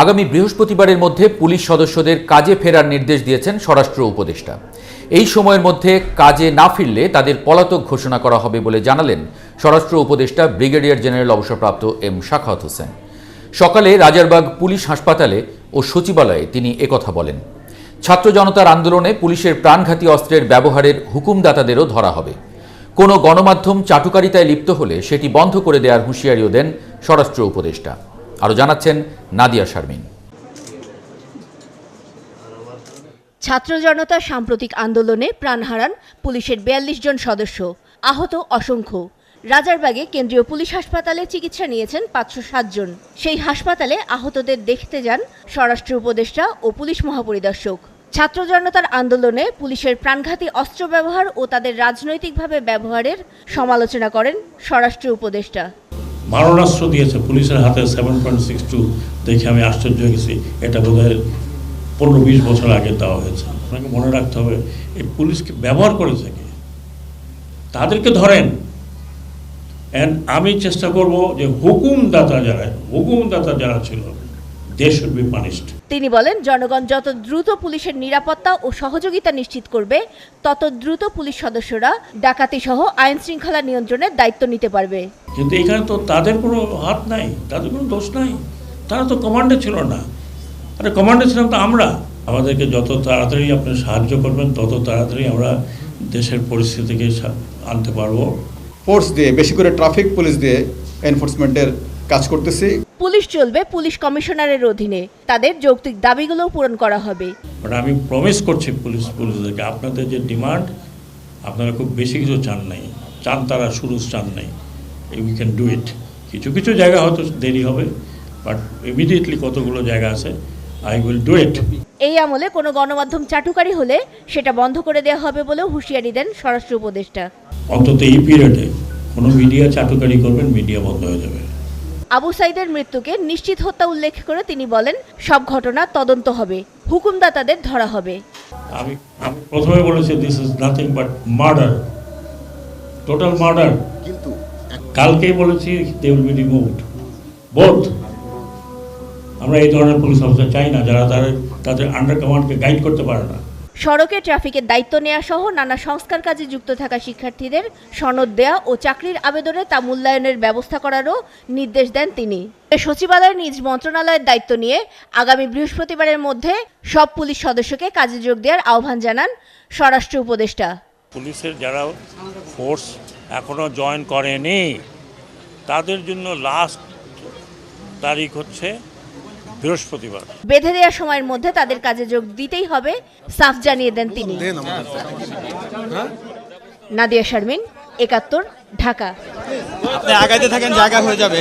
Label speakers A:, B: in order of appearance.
A: আগামী বৃহস্পতিবারের মধ্যে পুলিশ সদস্যদের কাজে ফেরার নির্দেশ দিয়েছেন স্বরাষ্ট্র উপদেষ্টা। এই সময়ের মধ্যে কাজে না ফিরলে তাদের পলাতক ঘোষণা করা হবে বলে জানালেন স্বরাষ্ট্র উপদেষ্টা ব্রিগেডিয়ার জেনারেল অবসরপ্রাপ্ত এম শাখাত হোসেন। সকালে রাজারবাগ পুলিশ হাসপাতালে ও সচিবালয়ে তিনি একথা বলেন। ছাত্র জনতার আন্দোলনে পুলিশের প্রাণঘাতী অস্ত্রের ব্যবহারের হুকুমদাতাদেরও ধরা হবে। কোনো গণমাধ্যম চাটুকারিতায় লিপ্ত হলে সেটি বন্ধ করে দেওয়ার হুঁশিয়ারিও দেন স্বরাষ্ট্র উপদেষ্টা। আরও জানাচ্ছেন নাদিয়া শারমিন।
B: ছাত্র জনতার সাম্প্রতিক আন্দোলনে প্রাণ হারান পুলিশের বিয়াল্লিশ জন সদস্য, আহত অসংখ্য। রাজারবাগে কেন্দ্রীয় পুলিশ হাসপাতালে চিকিৎসা নিয়েছেন পাঁচশো জন। সেই হাসপাতালে আহতদের দেখতে যান স্বরাষ্ট্র উপদেষ্টা ও পুলিশ মহাপরিদর্শক। ছাত্র জনতার আন্দোলনে পুলিশের প্রাণঘাতী অস্ত্র ব্যবহার ও তাদের রাজনৈতিকভাবে ব্যবহারের সমালোচনা করেন স্বরাষ্ট্র উপদেষ্টা।
C: মারণাস্ত্র দিয়েছে, পুলিশের হাতে সেভেন পয়েন্ট সিক্স টু দেখে আমি আশ্চর্য হয়ে গেছি। এটা বোধ হয় পনেরো বিশ বছর আগে দেওয়া হয়েছে। আপনাকে মনে রাখতে হবে, এই পুলিশকে ব্যবহার করে থাকে তাদেরকে ধরেন। অ্যান্ড আমি চেষ্টা করব যে হুকুমদাতা যারা হুকুমদাতা যারা ছিল
B: তিনি বলেন জনগণ যত দ্রুত পুলিশের নিরাপত্তা ও সহযোগিতা নিশ্চিত করবে তত দ্রুত পুলিশ সদস্যরা ডাকাতি সহ আইন শৃঙ্খলা নিয়ন্ত্রণের দায়িত্ব নিতে পারবে।
C: কিন্তু এখানে তো তাদের কোনো হাত নাই তাদের কোনো দোষ নাই। তারা তো কমান্ডে ছিল না। আরে কমান্ডে ছিলাম তো আমরা। আমাদেরকে যত তাড়াতাড়ি আপনি সাহায্য করবেন তত তাড়াতাড়ি আমরা দেশের পরিস্থিতিকে আনতে পারব।
D: ফোর্স দিয়ে বেশি করে ট্রাফিক পুলিশ দিয়ে এনফোর্সমেন্টের কাজ করতেছি।
B: পুলিশ চলবে পুলিশ কমিশনারের অধীনে। তাদের যৌক্তিক দাবিগুলোও পূরণ করা হবে।
C: আমি প্রমিস করছি পুলিশ পুলিশদেরকে আপনাদের যে ডিমান্ড আপনারা খুব বেশি কিছু চান নাই। চান তারা শুরু চান নাই। উই ক্যান ডু ইট কিছু কিছু জায়গা হয়তো দেরি হবে বাট ইমিডিয়েটলি কতগুলো জায়গা আছে আই উইল ডু ইট
B: এই আমলে কোনো গণমাধ্যম চাটুকারি হলে সেটা বন্ধ করে দেওয়া হবে বলেও হুঁশিয়ারি দেন স্বরাষ্ট্র উপদেষ্টা।
C: অন্তত এই পিরিয়ডে কোনো মিডিয়া চাটুকারি করবেন মিডিয়া বন্ধ হয়ে যাবে।
B: আবু সাইদের মৃত্যুকে নিশ্চিত হত্যা উল্লেখ করে তিনি বলেন সব ঘটনা তদন্ত হবে হুকুমদাতাদের ধরা হবে।
C: আমি আমি প্রথমে বলেছি this is nothing but murder total murder
E: কিন্তু
C: কালকেই বলেছি they will be removed both আমরা এই ধরনের পুলিশ অফিসার চাই না যারা তাদের তাদের আন্ডার কমান্ডকে গাইড করতে পারে না।
B: সড়কে ট্রাফিকের দায়িত্ব নেওয়া সহ নানা সংস্কার কাজে যুক্ত থাকা শিক্ষার্থীদের সনদ দেয়া ও চাকরির আবেদনে তা মূল্যায়নের ব্যবস্থা করারও নির্দেশ দেন তিনি। সচিবালয়ের নিজ মন্ত্রণালয়ের দায়িত্ব নিয়ে আগামী বৃহস্পতিবারের মধ্যে সব পুলিশ সদস্যকে কাজে যোগ দেওয়ার আহ্বান জানান স্বরাষ্ট্র উপদেষ্টা।
C: পুলিশের যারা ফোর্স এখনও জয়েন করেনি, তাদের জন্য লাস্ট তারিখ হচ্ছে বৃহস্পতিবার।
B: বেঁধে দেওয়া সময়ের মধ্যে তাদের কাজে যোগ দিতেই হবে। সাফ জানিয়ে দেন তিনি। নাদিয়া শারমিন একাত্তর ঢাকা।
F: আপনি আগাইতে থাকেন জায়গা হয়ে যাবে।